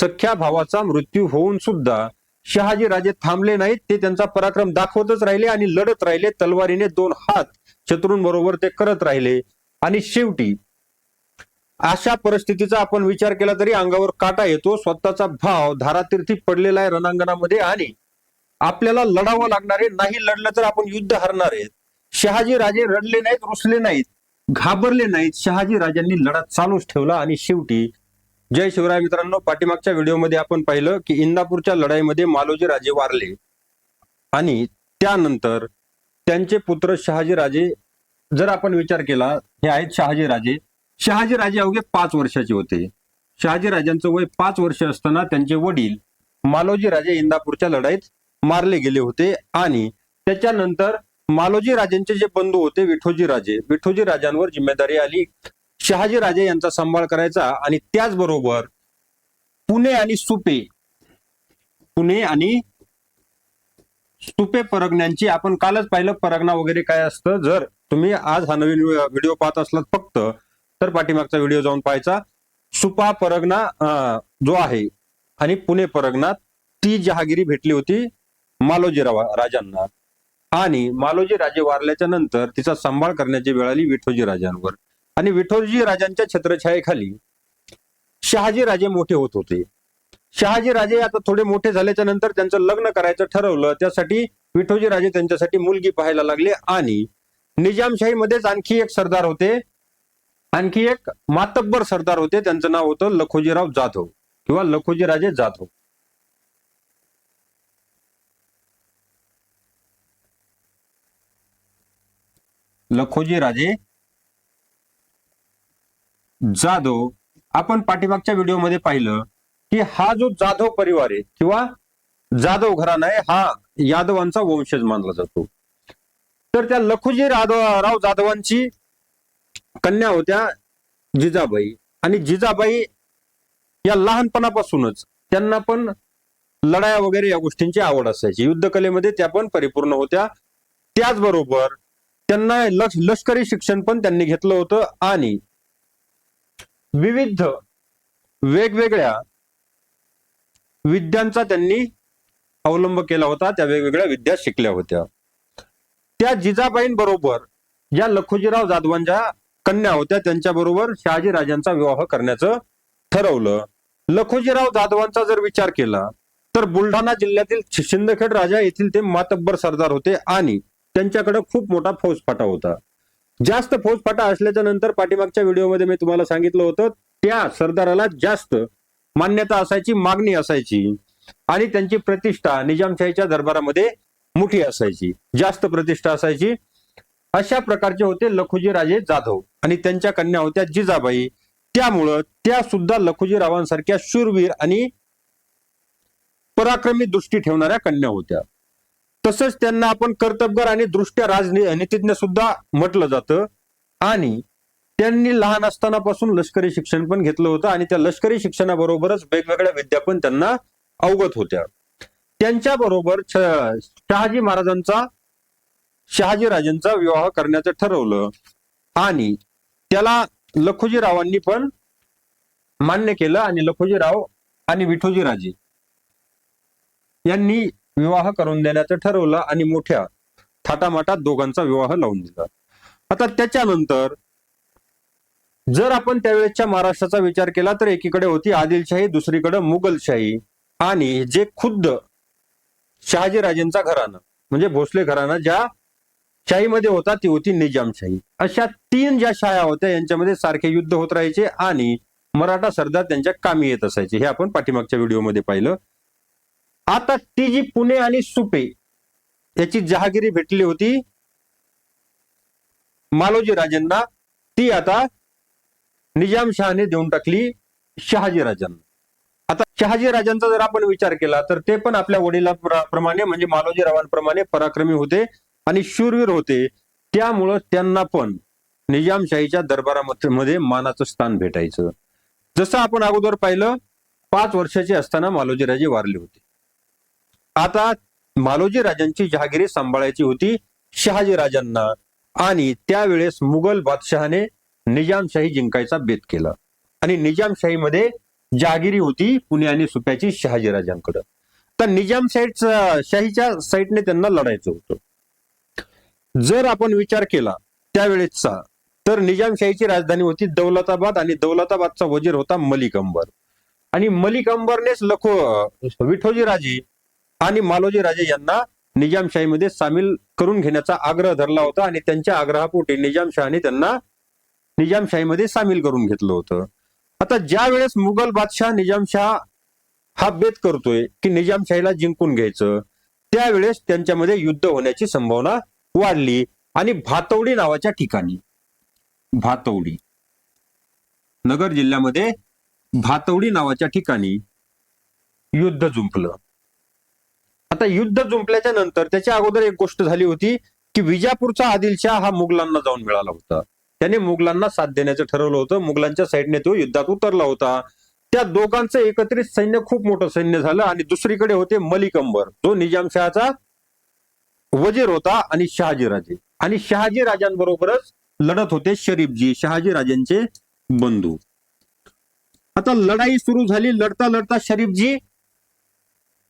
सख्या भावाचा मृत्यू होऊन सुद्धा शहाजी राजे थांबले नाहीत. ते त्यांचा पराक्रम दाखवतच राहिले आणि लढत राहिले. तलवारीने दोन हात शत्रूंबरोबर ते करत राहिले. आणि शेवटी अशा परिस्थितीचा आपण विचार केला तरी अंगावर काटा येतो. स्वतःचा भाव धारातीर्थी पडलेला आहे रणांगणामध्ये आणि आपल्याला लढावं लागणार आहे. नाही लढलं तर आपण युद्ध हरणार आहेत. शहाजी राजे रडले नाहीत रुसले नाहीत घाबरले नाहीत. शहाजी राजांनी लढा चालूच ठेवला आणि शेवटी जय शिवराय मित्रांनो पाठीमागच्या व्हिडिओमध्ये आपण पाहिलं की इंदापूरच्या लढाईमध्ये मालोजी राजे वारले. आणि त्यानंतर त्यांचे पुत्र शहाजी राजे जर आपण विचार केला हे आहेत शहाजी राजे शहाजी राजे अवघे पाच वर्षाचे होते. शहाजी राजांचं वय पाच वर्ष असताना त्यांचे वडील मालोजी राजे इंदापूरच्या लढाईत मारले गेले होते. आणि त्याच्यानंतर मालोजी राजांचे जे बंधू होते विठोजी राजे विठोजी राजांवर जिम्मेदारी आली. शहाजी राजे यांचा सांभाळ करायचा आणि त्याचबरोबर पुणे आणि सुपे पुणे आणि सुपे परगण्यांची आपण कालच पाहिलं परगणा वगैरे काय असतं? जर तुम्ही आज हा नवीन व्हिडिओ पाहत असलात फक्त तर पाठीमागचा व्हिडिओ जाऊन पाहायचा. सुपा परगणा जो आहे आणि पुणे परगणात ती जहागिरी भेटली होती मालोजी राजांना. आणि मालोजी राजे वारल्याच्या नंतर तिचा सांभाळ करण्याची वेळ आली विठोजी राजांवर आणि विठोजी राजांच्या छत्रछायेखाली शहाजी राजे मोठे होत होते. शहाजी राजे आता थोडे मोठे झाल्याच्यानंतर त्यांचं लग्न करायचं ठरवलं. त्यासाठी विठोजी राजे त्यांच्यासाठी मुलगी पाहायला लागले आणि निजामशाहीमध्येच आणखी एक सरदार होते. आणखी एक मातब्बर सरदार होते. त्यांचं नाव होतं लखोजीराव जाधव किंवा लखोजी राजे जाधव. लखोजी राजे जाधव आपण पाठीमागच्या व्हिडिओमध्ये पाहिलं की हा जो जाधव परिवार आहे किंवा जाधव घराणा आहे हा यादवांचा वंशज मानला जातो. तर त्या लखुजी राव जाधवांची कन्या होत्या जिजाबाई. आणि जिजाबाई या लहानपणापासूनच त्यांना पण लढाया वगैरे या गोष्टींची आवड असायची. युद्धकलेमध्ये त्या पण परिपूर्ण होत्या. त्याचबरोबर त्यांना लष्करी शिक्षण पण त्यांनी घेतलं होतं आणि विविध वेगवेगळ्या विद्यांचा त्यांनी अवलंब केला होता. त्या वेगवेगळ्या विद्या शिकल्या होत्या. त्या जिजाबाईंबरोबर ज्या लखुजीराव जाधवांच्या कन्या होत्या. त्यांच्याबरोबर शहाजी राजांचा विवाह करण्याचं ठरवलं. लखुजीराव जाधवांचा जर विचार केला तर बुलढाणा जिल्ह्यातील शिंदखेड राजा येथील ते मातब्बर सरदार होते आणि त्यांच्याकडे खूप मोठा फौजफाटा होता. जास्त फौजफाटा असल्याच्या नंतर पाठीमागच्या व्हिडिओमध्ये मी तुम्हाला सांगितलं होतं त्या सरदाराला जास्त मान्यता असायची मागणी असायची आणि त्यांची प्रतिष्ठा निजामशाहीच्या दरबारामध्ये मोठी असायची जास्त प्रतिष्ठा असायची. अशा प्रकारचे होते लखुजी राजे जाधव आणि त्यांच्या कन्या होत्या जिजाबाई. त्यामुळं त्या सुद्धा लखुजीरावांसारख्या शूरवीर आणि पराक्रमी दृष्टी ठेवणाऱ्या कन्या होत्या. तसंच त्यांना आपण कर्तबगार आणि दृष्ट्या राजनीतिज्ञ सुद्धा म्हटलं जातं. आणि त्यांनी लहान असतानापासून लष्करी शिक्षण पण घेतलं होतं आणि त्या लष्करी शिक्षणाबरोबरच वेगवेगळ्या विद्या पण त्यांना अवगत होत्या. त्यांच्या बरोबर शहाजी महाराजांचा शहाजी राजांचा विवाह करण्याचं ठरवलं. आणि त्याला लखुजीरावांनी पण मान्य केलं आणि लखुजीराव आणि विठोजी राजे यांनी विवाह करून देण्याचं ठरवलं आणि मोठ्या थाटामाटात दोघांचा विवाह लावून दिला. आता त्याच्यानंतर जर आपण त्यावेळेसच्या महाराष्ट्राचा विचार केला तर एकीकडे होती आदिलशाही दुसरीकडे मुघलशाही आणि जे खुद्द शहाजी राजेंचा घराणं म्हणजे भोसले घराणं ज्या शाहीमध्ये होता ती होती निजामशाही. अशा तीन ज्या शाया होत्या यांच्यामध्ये सारखे युद्ध होत राहायचे आणि मराठा सरदार त्यांच्या कामी येत असायचे. हे आपण पाठीमागच्या व्हिडिओमध्ये पाहिलं. आता ती जी पुणे आणि सुपे याची जहागिरी भेटली होती मालोजी राजांना ती आता निजामशहाने देऊन टाकली शहाजी राजांना. आता शहाजी राजांचा जर आपण विचार केला तर ते पण आपल्या वडिलाप्रमाणे म्हणजे मालोजी रावांप्रमाणे पराक्रमी होते आणि शूरवीर होते. त्यामुळं त्यांना पण निजामशाहीच्या दरबारामध्ये मानाचं स्थान भेटायचं. जसं आपण अगोदर पाहिलं पाच वर्षाचे असताना मालोजी राजे वारले होते. आता मालोजी राजांची जहागिरी सांभाळायची होती शहाजी राजांना. आणि त्यावेळेस मुघल बादशहाने निजामशाही जिंकायचा बेत केला. आणि निजामशाहीमध्ये जहागिरी होती पुणे आणि सुप्याची शहाजी राजांकडं. तर निजाम शाहीच्या साईडने त्यांना लढायचं होतं. जर आपण विचार केला त्यावेळेसचा तर निजामशाहीची राजधानी होती दौलताबाद आणि दौलताबादचा वजीर होता मलिक अंबर. आणि मलिक अंबरनेच लखो विठोजी राजे आणि मालोजी राजे यांना निजामशाहीमध्ये सामील करून घेण्याचा आग्रह धरला होता आणि त्यांच्या आग्रहापोटी निजामशहाने त्यांना निजामशाहीमध्ये सामील करून घेतलं होतं. आता ज्या वेळेस मुघल बादशाह निजामशाह हा बेत करतोय की निजामशाहीला जिंकून घ्यायचं त्यावेळेस त्यांच्यामध्ये युद्ध होण्याची संभावना वाढली आणि भातवडी नावाच्या ठिकाणी भातवडी नगर जिल्ह्यामध्ये भातवडी नावाच्या ठिकाणी युद्ध जुंपलं. आता युद्ध जुंपल्याच्या नंतर त्याच्या अगोदर एक गोष्ट झाली होती की विजापूरचा आदिलशाह हा मुघलांना जाऊन मिळाला होता. त्याने मुघलांना साथ देण्याचं ठरवलं होतं. मुघलांच्या साईडने तो युद्धात उतरला होता. त्या दोघांचं एकत्रित सैन्य खूप मोठं सैन्य झालं आणि दुसरीकडे होते मलिक अंबर. जो निजामशहाचा वजीर होता आणि शहाजीराजे आणि शहाजी राजांबरोबरच लढत होते शरीफजी शहाजी राजांचे बंधू. आता लढाई सुरू झाली. लढता लढता शरीफजी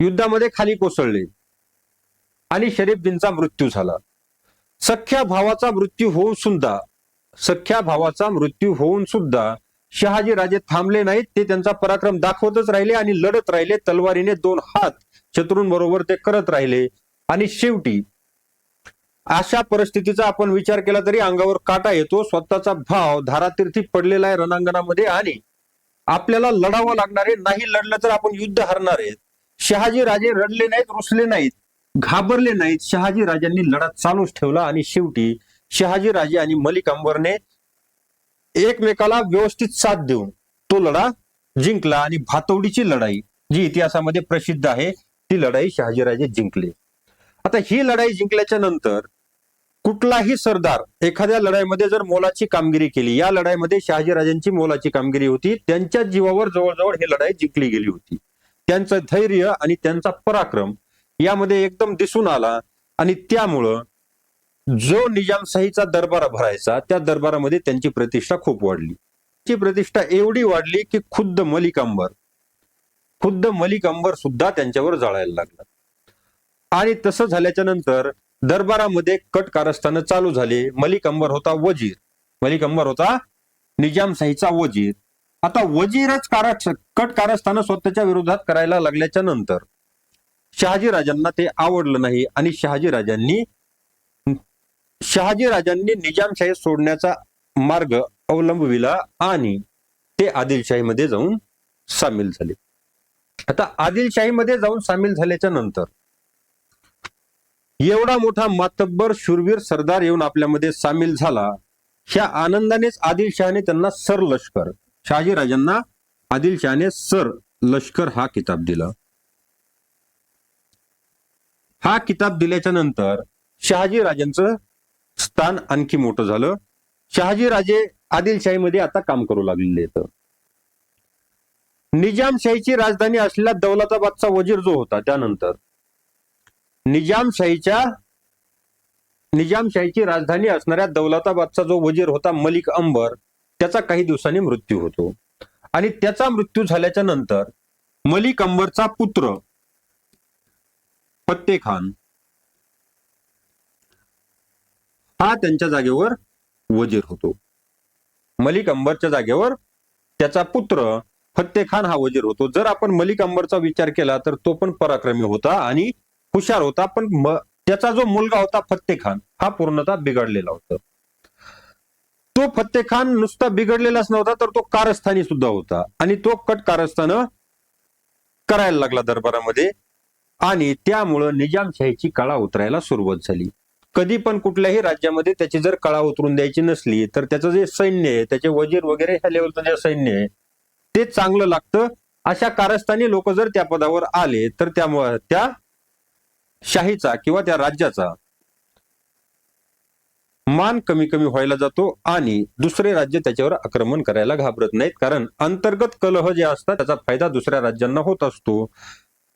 युद्धामध्ये खाली कोसळले. आणि शरीफजींचा मृत्यू झाला. सख्या भावाचा मृत्यू होऊन सुद्धा सख्या भावाचा मृत्यू होऊन सुद्धा शहाजी राजे थांबले नाहीत ते त्यांचा पराक्रम दाखवतच राहिले आणि लढत राहिले. तलवारीने दोन हात शत्रूंबरोबर ते करत राहिले. आणि शेवटी अशा परिस्थितीचा आपण विचार केला तरी अंगावर काटा येतो. स्वतःचा भाव धारातीर्थी पडलेला आहे रणांगणामध्ये आणि आपल्याला लढावं लागणार आहे. नाही लढलं तर आपण युद्ध हरणार आहेत. शहाजी राजे रडले नाहीत रुसले नाहीत घाबरले नाहीत. शहाजी राजांनी लढा चालूच ठेवला आणि शेवटी शहाजी राजे आणि मलिक अंबरने एकमेकाला व्यवस्थित साथ देऊन तो लढा जिंकला आणि भातोडीची लढाई जी इतिहासामध्ये प्रसिद्ध आहे ती लढाई शहाजीराजे जिंकले. आता ही लढाई जिंकल्याच्या नंतर कुठलाही सरदार एखाद्या लढाईमध्ये जर मोलाची कामगिरी केली या लढाईमध्ये शहाजीराजांची मोलाची कामगिरी होती त्यांच्या जीवावर जवळजवळ ही लढाई जिंकली गेली होती. त्यांचं धैर्य आणि त्यांचा पराक्रम यामध्ये एकदम दिसून आला. आणि त्यामुळं जो निजामशाहीचा दरबार भरायचा त्या दरबारामध्ये त्यांची प्रतिष्ठा खूप वाढली. ची प्रतिष्ठा एवढी वाढली की खुद्द मलिक अंबर खुद्द मलिक अंबर सुद्धा त्यांच्यावर जाळायला लागला. आणि तसं झाल्याच्यानंतर दरबारामध्ये कट कारस्थानं चालू झाले. मलिक अंबर होता वजीर. मलिक अंबर होता निजामशाहीचा वजीर. आता वजीरच कार कट कारस्थानं स्वतःच्या विरोधात करायला लागल्याच्या नंतर शहाजी राजांना ते आवडलं नाही आणि शहाजी राजांनी शहाजी राजांनी निजामशाही सोडण्याचा मार्ग अवलंबविला आणि ते आदिलशाहीमध्ये जाऊन सामील झाले. आता आदिलशाहीमध्ये जाऊन सामील झाल्याच्यानंतर एवढा मोठा मातब्बर शूरवीर सरदार येऊन आपल्यामध्ये सामील झाला ह्या आनंदानेच आदिलशहाने त्यांना सर लष्कर शहाजी राजांना आदिलशहाने सर लष्कर हा किताब दिला. हा किताब दिल्याच्या नंतर शहाजी राजांचं स्थान आणखी मोठं झालं. शहाजीराजे आदिलशाहीमध्ये आता काम करू लागलेले आहेत. निजामशाहीची राजधानी असलेला दौलताबादचा वजीर जो होता त्यानंतर निजामशाहीच्या निजामशाहीची राजधानी असणाऱ्या दौलताबादचा जो वजीर होता मलिक अंबर त्याचा काही दिवसांनी मृत्यू होतो. आणि त्याचा मृत्यू झाल्याच्यानंतर मलिक अंबरचा पुत्र फत्ते खान हा त्यांच्या जागेवर वजीर होतो. मलिक अंबरच्या जागेवर त्याचा पुत्र फत्ते खान हा वजीर होतो. जर आपण मलिक अंबरचा विचार केला तर तो पण पराक्रमी होता आणि हुशार होता. पण त्याचा जो मुलगा होता फत्ते खान हा पूर्णतः बिघडलेला होता. तो फत्ते खान नुसता बिघडलेलाच नव्हता तर तो कारस्थानी सुद्धा होता. आणि तो कट कारस्थान करायला लागला दरबारामध्ये. आणि त्यामुळं निजामशाहीची कळा उतरायला सुरुवात झाली. कधी पण कुठल्याही राज्यामध्ये त्याची जर कळा उतरून द्यायची नसली तर त्याचं जे सैन्य आहे त्याचे वजीर वगैरे ह्या लेवलचं जे सैन्य आहे ते चांगलं लागतं. अशा कारस्थानी लोक जर त्या पदावर आले तर त्यामुळे त्या शाहीचा किंवा त्या राज्याचा मान कमी कमी व्हायला जातो आणि दुसरे राज्य त्याच्यावर आक्रमण करायला घाबरत नाहीत. कारण अंतर्गत कलह जे असतात त्याचा फायदा दुसऱ्या राज्यांना होत असतो.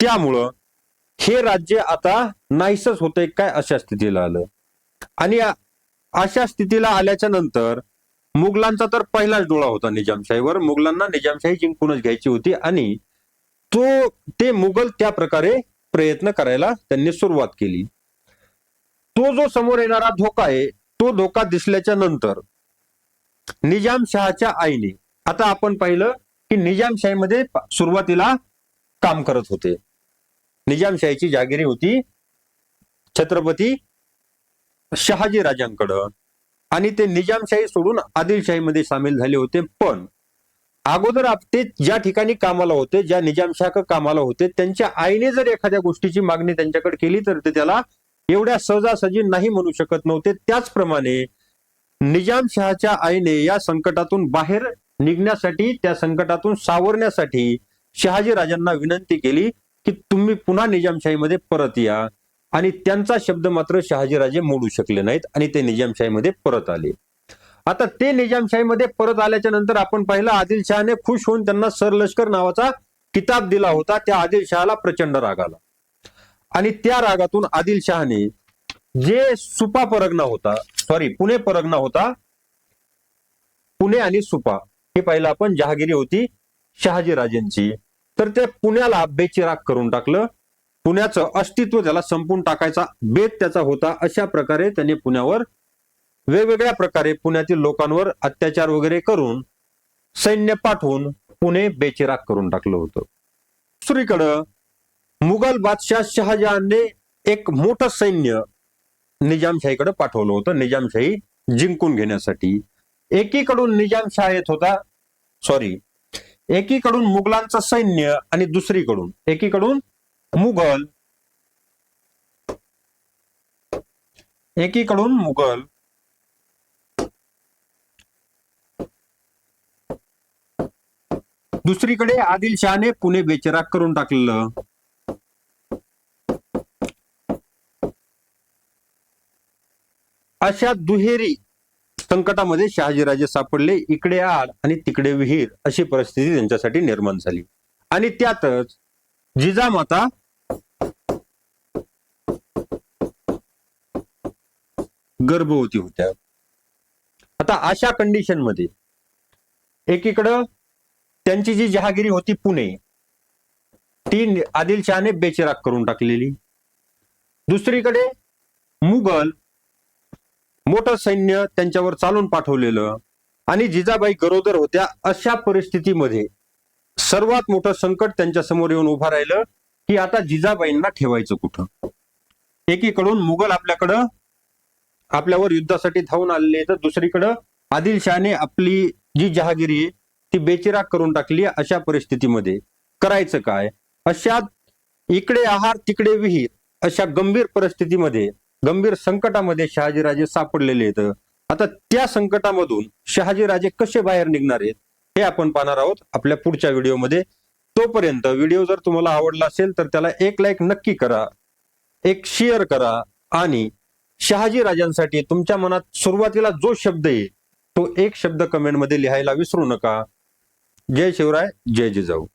त्यामुळं हे राज्य आता नाहीसच होतंय काय अशा स्थितीला आलं. आणि अशा स्थितीला आल्याच्यानंतर मुघलांचा तर पहिलाच डोळा होता निजामशाहीवर. मुघलांना निजामशाही जिंकूनच घ्यायची होती आणि तो ते मुघल त्या प्रकारे प्रयत्न करायला त्यांनी सुरुवात केली. तो जो समोर येणारा धोका आहे तो धोका दिसल्याच्या नंतर निजामशहाच्या आईने आता आपण पाहिलं की निजामशाहीमध्ये सुरुवातीला काम करत होते. निजामशाहीची जागिरी होती छत्रपती शहाजी राजांकडं. आणि ते निजामशाही सोडून आदिलशाहीमध्ये सामील झाले होते. पण अगोदर आप- ते ज्या ठिकाणी कामाला होते ज्या निजामशाह कामाला होते त्यांच्या आईने जर एखाद्या गोष्टीची मागणी त्यांच्याकडे केली तर ते त्याला एवढ्या सहजासहजी नाही म्हणू शकत नव्हते. त्याचप्रमाणे निजामशहाच्या आईने या संकटातून बाहेर निघण्यासाठी त्या संकटातून सावरण्यासाठी शहाजी राजांना विनंती केली की तुम्ही पुन्हा निजामशाहीमध्ये परत या. आणि त्यांचा शब्द मात्र शहाजीराजे मोडू शकले नाहीत आणि ते निजामशाहीमध्ये परत आले. आता ते निजामशाहीमध्ये परत आल्याच्यानंतर आपण पाहिलं आदिलशहाने खुश होऊन त्यांना सरलष्कर नावाचा किताब दिला होता. त्या आदिलशहाला प्रचंड राग आला. आणि त्या रागातून आदिलशहाने जे सुपा परगना होता सॉरी पुणे परगना होता पुणे आणि सुपा हे पाहिलं आपण जहागिरी होती शहाजीराजेंची तर ते पुण्याला बेचिराग करून टाकलं. पुण्याचं अस्तित्व त्याला संपून टाकायचा बेत त्याचा होता. अशा प्रकारे त्यांनी पुण्यावर वेगवेगळ्या प्रकारे पुण्यातील लोकांवर अत्याचार वगैरे करून सैन्य पाठवून पुणे बेचिराग करून टाकलं होतं. दुसरीकडं मुघल बादशाह शहाजहानने एक मोठं सैन्य निजामशाहीकडे पाठवलं होतं निजामशाही जिंकून घेण्यासाठी. एकीकडून निजामशाह येत होता सॉरी एकीकडून मुघलांचं सैन्य आणि दुसरीकडून एकीकडून मुघल एकीकडून मुघल दुसरीकडे आदिलशहाने पुणे बेचिराग करून टाकलेलं. अशा दुहेरी संकटामध्ये शहाजीराजे सापडले. इकडे आड आणि तिकडे विहीर अशी परिस्थिती त्यांच्यासाठी निर्माण झाली. आणि त्यातच जिजामाता गर्भवती होत्या. आता अशा कंडिशनमध्ये एकीकडं त्यांची जी जहागिरी होती पुणे ती आदिलशहाने बेचिराग करून टाकलेली. दुसरीकडे मुघल मोठं सैन्य त्यांच्यावर चालून पाठवलेलं आणि जिजाबाई गरोदर होत्या अशा परिस्थितीमध्ये सर्वात मोठं संकट त्यांच्यासमोर येऊन उभं राहिलं की आता जिजाबाईंना ठेवायचं कुठं? एकीकडून मुघल आपल्याकडं आपल्यावर युद्धासाठी धावून आलेले तर दुसरीकडं आदिलशहाने आपली जी जहागिरी ती बेचिराग करून टाकली अशा परिस्थितीमध्ये. करायचं काय? अशा इकडे आहार तिकडे विहीर अशा गंभीर परिस्थितीमध्ये गंभीर संकटामध्ये शहाजीराजे सापडलेले आहेत. आता त्या संकटामधून शहाजीराजे कसे बाहेर निघणार आहेत हे आपण पाहणार आहोत आपल्या पुढच्या व्हिडिओमध्ये. तोपर्यंत व्हिडिओ जर तुम्हाला आवडला असेल तर त्याला एक लाईक नक्की करा एक शेअर करा आणि शहाजी राजांसाठी तुमच्या मनात सुरुवातीला जो शब्द आहे तो एक शब्द कमेंटमध्ये लिहायला विसरू नका. जय शिवराय जय जिजाऊ.